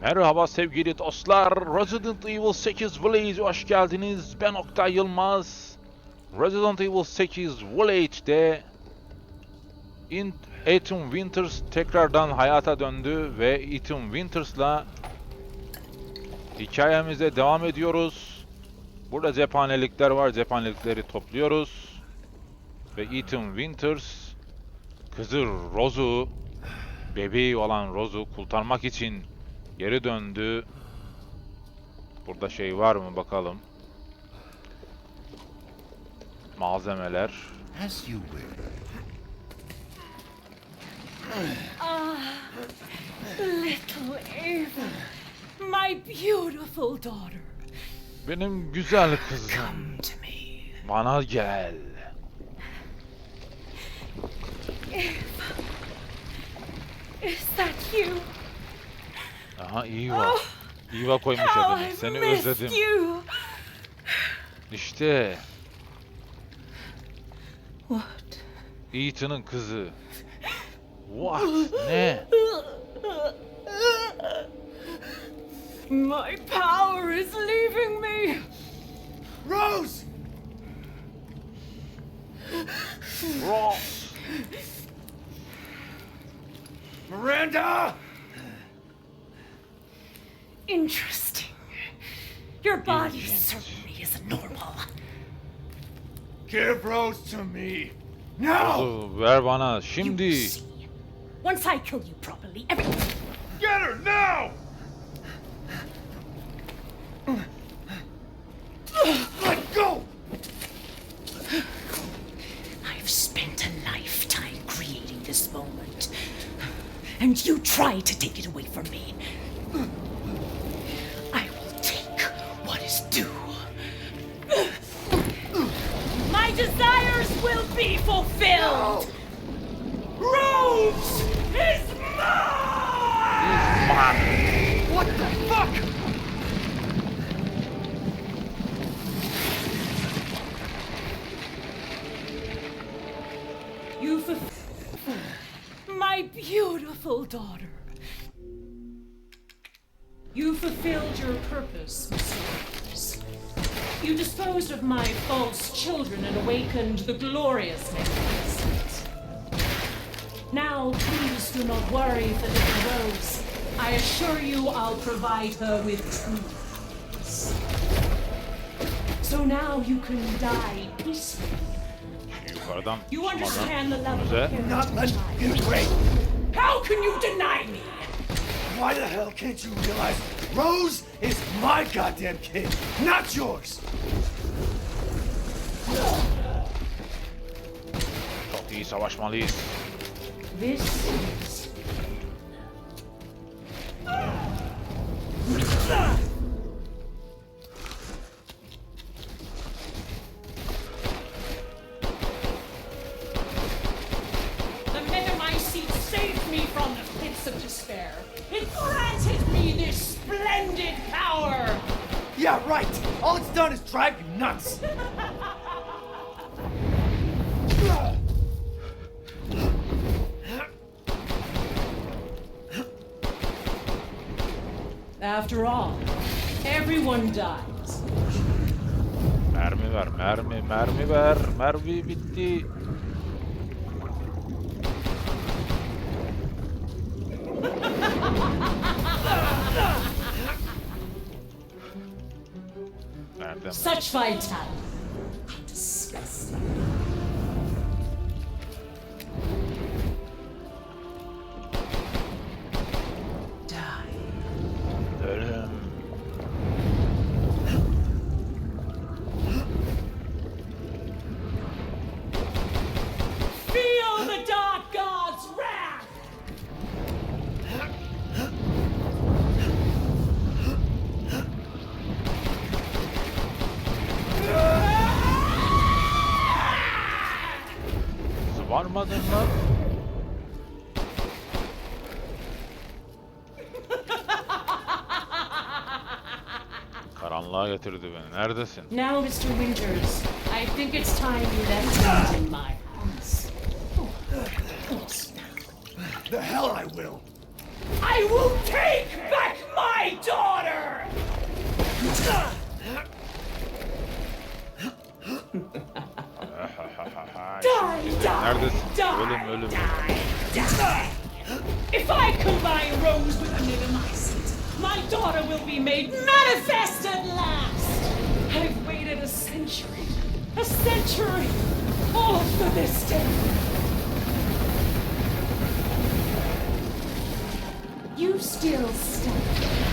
Merhaba sevgili dostlar. Resident Evil 8 Village'e hoş geldiniz. Ben Oktay Yılmaz. Resident Evil 8 Village'de Ethan Winters tekrardan hayata döndü ve Ethan Winters'la hikayemize devam ediyoruz. Burada cephanelikler var. Cephanelikleri topluyoruz. Ve Ethan Winters kızı Rose'u bebeği olan Rose'u kurtarmak için geri döndü. Burada şey var mı bakalım. Malzemeler. Little my beautiful daughter, Benim güzel kızım. Bana gel. Is that you? Aha. İyi var koymuş adını. Seni özledim. İşte What? Ethan'ın kızı. What? Ne? My power is leaving me. Rose! Ross. Miranda! Interesting. Your body Interesting. certainly is normal. Give Rose to me. Now! Rose'u ver bana You şimdi. see, once I kill you properly, everything. Get her now! Let go! I've spent a lifetime creating this moment, and you try to take it away from me. Beautiful daughter. You fulfilled your purpose, Mr. You disposed of my false children and awakened the glorious magnificent. Now, please do not worry for little Rose. I assure you I'll provide her with true peace. So now you can die peacefully. Yukarıdan You tutmadan. understand the level Güzel. of care Not to let child. get away. How can you deny me? Why the hell can't you realize Rose is my goddamn kid, not yours? Çok iyi savaşmalıyız. This is despair. It granted me this splendid power. Yeah, right. All it's done is drive you nuts. After all, everyone dies. Mermi ver, mermi, mermi ver. Mermi bitti. Such fights happen. Varmadın lan. Karanlığa getirdi beni. Neredesin? Now, Mr. Winters, I think it's time you left things in my house. The hell I will. I will take back ölüm. If I combine Rose with Minimicet, my daughter will be made manifest at last! I've waited a century, a century, all for this day. You still stand.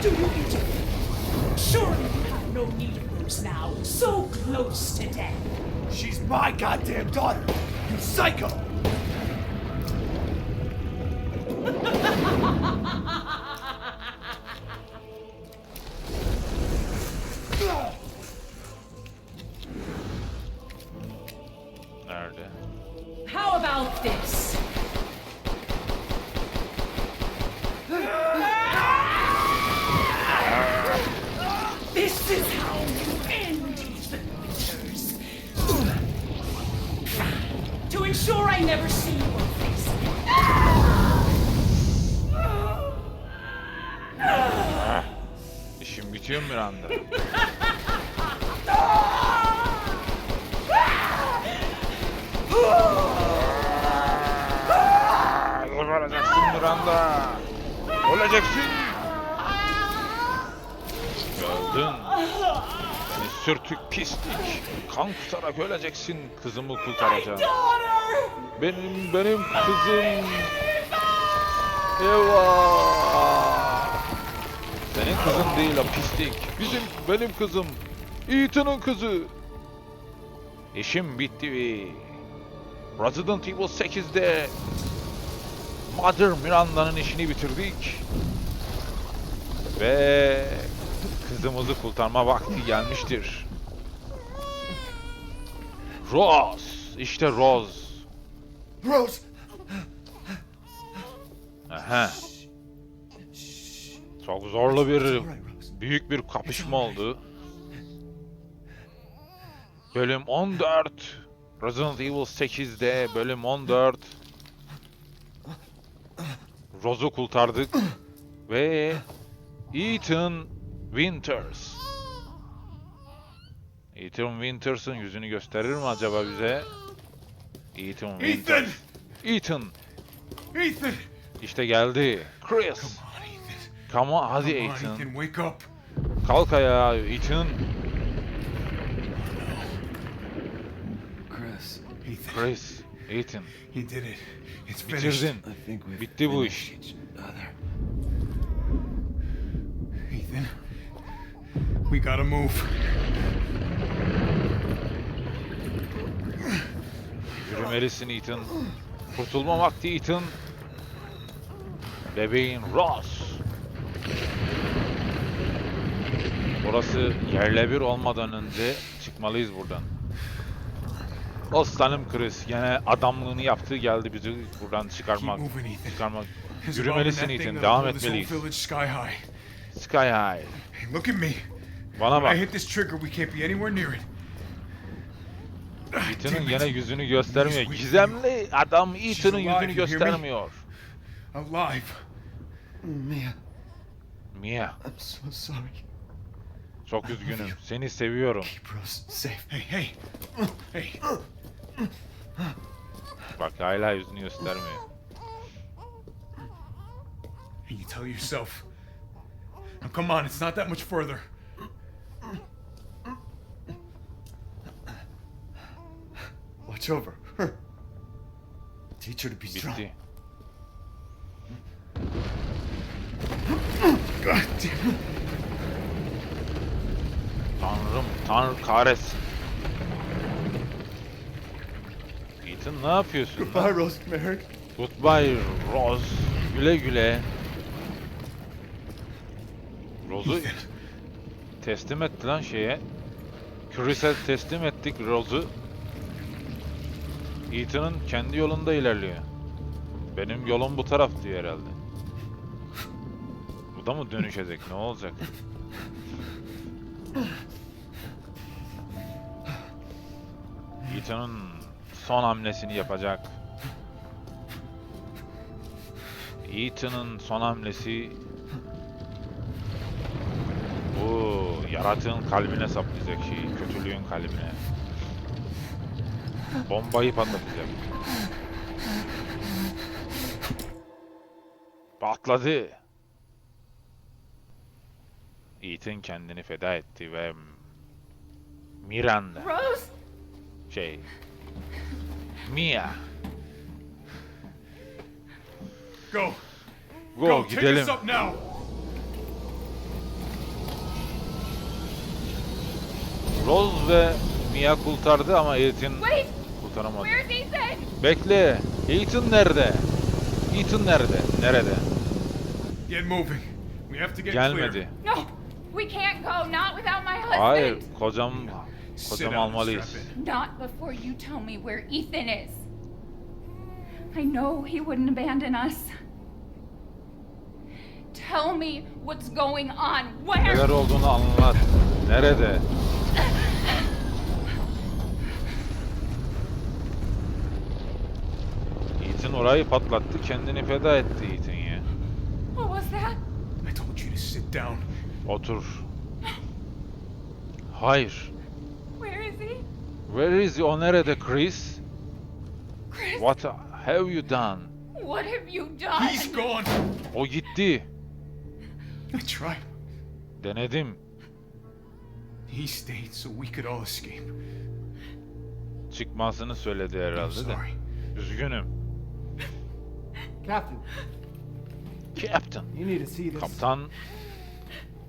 Do you interfere? Surely you have no need of Rose now, so close to death. She's my goddamn daughter, you psycho! I never see your face. İşim bitiyor mu Miranda? Olacaksın Miranda. Olacaksın. Öldün. Seni sürtük pislik. Kan kutarak öleceksin. Kızımı kurtaracağım. Benim benim kızım. Eyvah. Senin kızın değil o pislik. Bizim benim kızım. Ethan'ın kızı. İşim bitti. Resident Evil 8'de Mother Miranda'nın işini bitirdik. Ve kızımızı kurtarma vakti gelmiştir. Rose. İşte Rose. Rose! Aha. Çok zorlu bir, büyük bir kapışma oldu. Bölüm 14. Resident Evil 8'de bölüm 14. Rose'u kurtardık. Ve Ethan Winters. Ethan Winters'ın yüzünü gösterir mi acaba bize? Ethan Winters. Ethan! Ethan! İşte geldi. Chris. Come on, Ethan. Come on, hadi Come on, Ethan. Ethan, wake up. Kalk ayağa Ethan. Chris, Ethan, Chris. Ethan. you did it. It's finished. Bitirdin. Bitti bu iş. Ethan, we gotta move. Yürümelisin Ethan. Kurtulma vakti Ethan. Bebeğin Ross. Burası yerle bir olmadan önce çıkmalıyız buradan. Aslanım Chris yine adamlığını yaptı geldi bizi buradan çıkarmak. Çıkarmak. Yürümelisin Ethan. Devam etmeliyiz. sky high. Sky High. Hey, look at me. Bana When I bak. hit this trigger, we can't be anywhere near it. Ethan'ın it. yüzünü göstermiyor. Gizemli adam Ethan'ın alive, yüzünü göstermiyor. Alive. Mia, Mia, I'm so sorry. çok üzgünüm. Seni seviyorum. Hey, hey. Hey. Bak hala yüzünü göstermiyor. Hey, you tell yourself. Now, come on, it's not that much further. Her. Teach her to be strong. Bitti. God damn. Tanrım, Tanrı kahretsin. Ethan ne yapıyorsun? Goodbye, Rosemary. Goodbye Rose. Güle güle. Rose'u teslim etti lan şeye. Chris'e teslim ettik Rose'u. Ethan'ın kendi yolunda ilerliyor. Benim yolum bu taraf diyor herhalde. Bu da mı dönüşecek? Ne olacak? Ethan'ın son hamlesini yapacak. Ethan'ın son hamlesi bu yaratığın kalbine saplayacak şeyi, kötülüğün kalbine. Bombayı patlatacak. Patladı. Ethan kendini feda etti ve Miranda Rose! şey Mia Go. go, Go. Take gidelim. us up now. Rose ve Mia kurtardı ama Ethan Wait! kurtaramadı. Bekle. Ethan nerede? Ethan nerede? Nerede? Get moving. We have to get Gelmedi. No! We can't go, not without my husband! Hayır, kocam kocam almalıyız. Not before you tell me where Ethan is. I know he wouldn't abandon us. Tell me what's going on. Where? Neler olduğunu anlat. Nerede? Ethan orayı patlattı, kendini feda etti Ethan ya. What was that? I told you to sit down. Otur. Hayır. Where is he? Where is he? O nerede Chris? Chris, What have you done? what have you done? He's gone. O gitti. I tried. Denedim. He stayed so we could all escape. Çıkmasını söyledi I'm herhalde de. sorry. Üzgünüm. Captain, Captain. you need to see this. Kaptan.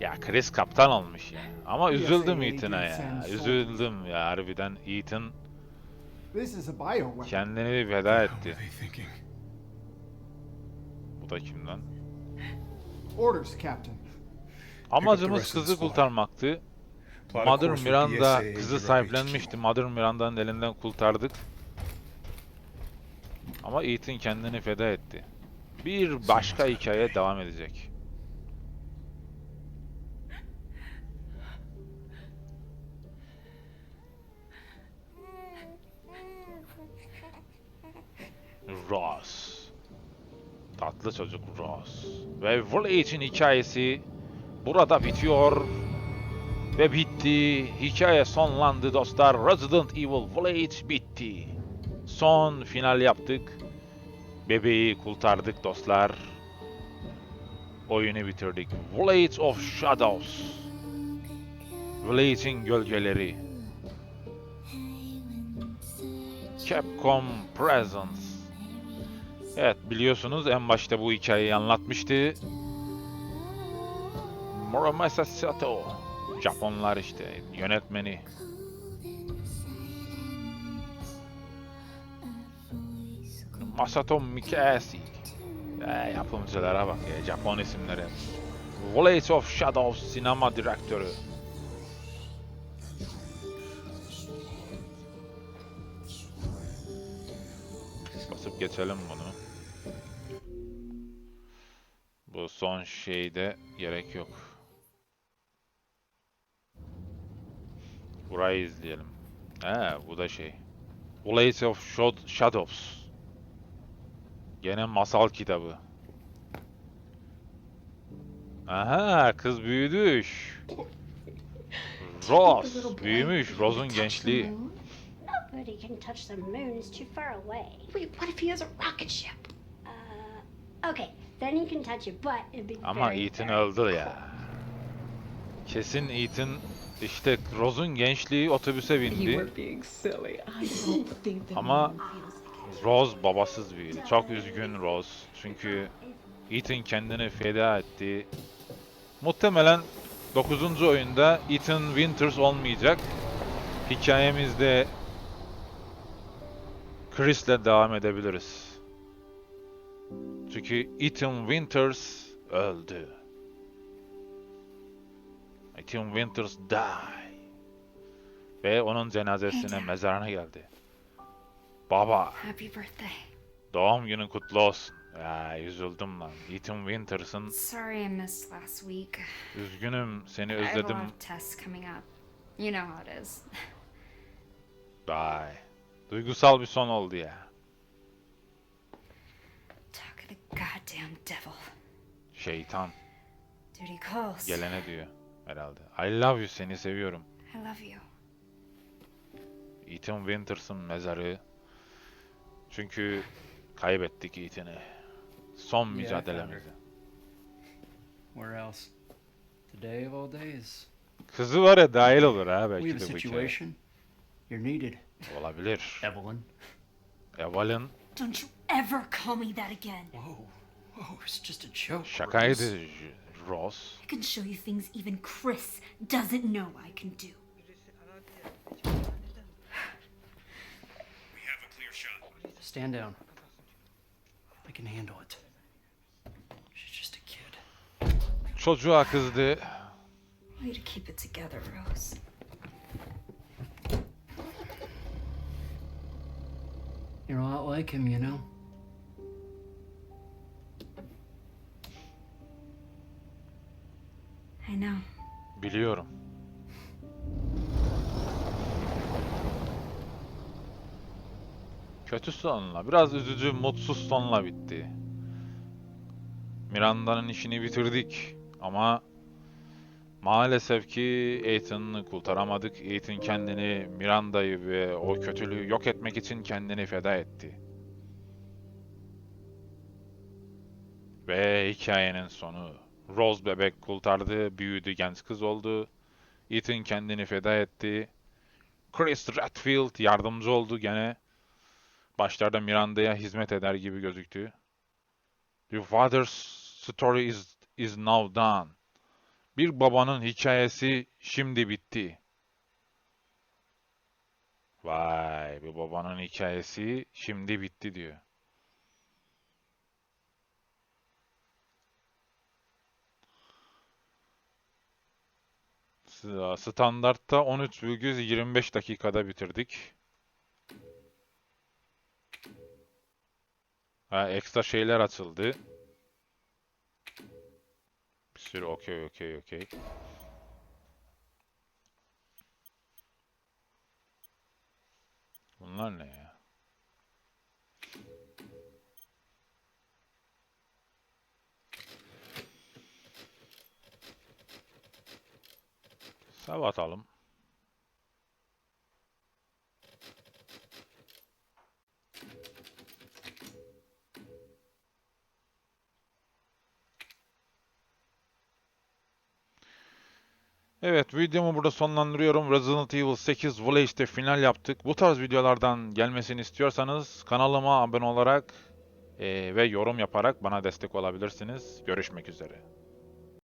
Ya Chris kaptan olmuş ya. Ama üzüldüm I- I Ethan'a ya. Üzüldüm ya harbiden Ethan This is a bioweapon. kendini What were etti. Bu da kimden? Orders, Captain. Amacımız kızı kurtarmaktı. Mother Miranda kızı sahiplenmişti. Mother Miranda'nın elinden kurtardık. Ama Ethan kendini feda etti. Bir başka hikaye devam edecek. Ross. Tatlı çocuk Ross. Ve Voyage'in hikayesi burada bitiyor. Ve bitti. Hikaye sonlandı dostlar. Resident Evil Village bitti. Son final yaptık. Bebeği kurtardık dostlar. Oyunu bitirdik. Village of Shadows. Village'in gölgeleri. Capcom Presents. Evet biliyorsunuz en başta bu hikayeyi anlatmıştı. Muramasa Sato. Japonlar işte yönetmeni. Masato Mikasi. E, yapımcılara bak ya Japon isimleri. Village of Shadows sinema direktörü. Basıp geçelim bunu. Bu son şeyde gerek yok. Burayı izleyelim. He bu da şey. Village of Shadows. Gene masal kitabı. Aha kız büyüdüş. Ross büyümüş. Rose'un gençliği. Nobody can touch the moon. It's too far away. Wait, what if he has a rocket ship? Uh, okay, then you can touch it, but it'd be Ama very, Ethan very öldü ya. Kesin Ethan işte Rose'un gençliği otobüse bindi. Ama Rose babasız büyüdü. Çok üzgün Rose. Çünkü Ethan kendini feda etti. Muhtemelen 9. oyunda Ethan Winters olmayacak. Hikayemizde Chris'le devam edebiliriz. Çünkü Ethan Winters öldü. Ethan Winters die. Ve onun cenazesine, mezarına geldi. Baba, Happy birthday. doğum günün kutlu olsun. Ya üzüldüm lan. Ethan Winters'ın Sorry I missed last week. üzgünüm seni I have özledim. lot of tests coming up. You know how it is. Bye. Duygusal bir son oldu ya. Talk of the Goddamn devil. Şeytan Duty calls. gelene diyor herhalde. I love you seni seviyorum. I love you. Ethan Winters'ın mezarı. Çünkü kaybettik Ethan'ı. Son Yeah, mücadelemizi. Where else? Today of all days. Kızı var ya dahil olur ha belki de bu hikaye. situation. You're needed, Olabilir. Evelyn. Eval'ın Don't you ever call me that again. Whoa. Whoa, it's just a joke. şakaydı Ross. I can show you things even Chris doesn't know I can do. Stand down. I can handle it. She's just a kid. Çocuğa kızdı. Way to keep it together, Rose. You're a lot like him, you know? I know. Biliyorum. Kötü sonla, biraz üzücü, mutsuz sonla bitti. Miranda'nın işini bitirdik ama maalesef ki Ethan'ı kurtaramadık. Ethan kendini, Miranda'yı ve o kötülüğü yok etmek için kendini feda etti. Ve hikayenin sonu. Rose bebek kurtardı, büyüdü, genç kız oldu. Ethan kendini feda etti. Chris Redfield yardımcı oldu gene. Başlarda Miranda'ya hizmet eder gibi gözüktü. The father's story is, is now done. Bir babanın hikayesi şimdi bitti. Vay, bir babanın hikayesi şimdi bitti diyor. Standartta 13,25 dakikada bitirdik. Ha, ekstra şeyler açıldı. Bir sürü okey okey okey. Bunlar ne ya? Sabah atalım. Evet videomu burada sonlandırıyorum. Resident Evil 8 Village'de final yaptık. Bu tarz videolardan gelmesini istiyorsanız kanalıma abone olarak eee, ve yorum yaparak bana destek olabilirsiniz. Görüşmek üzere.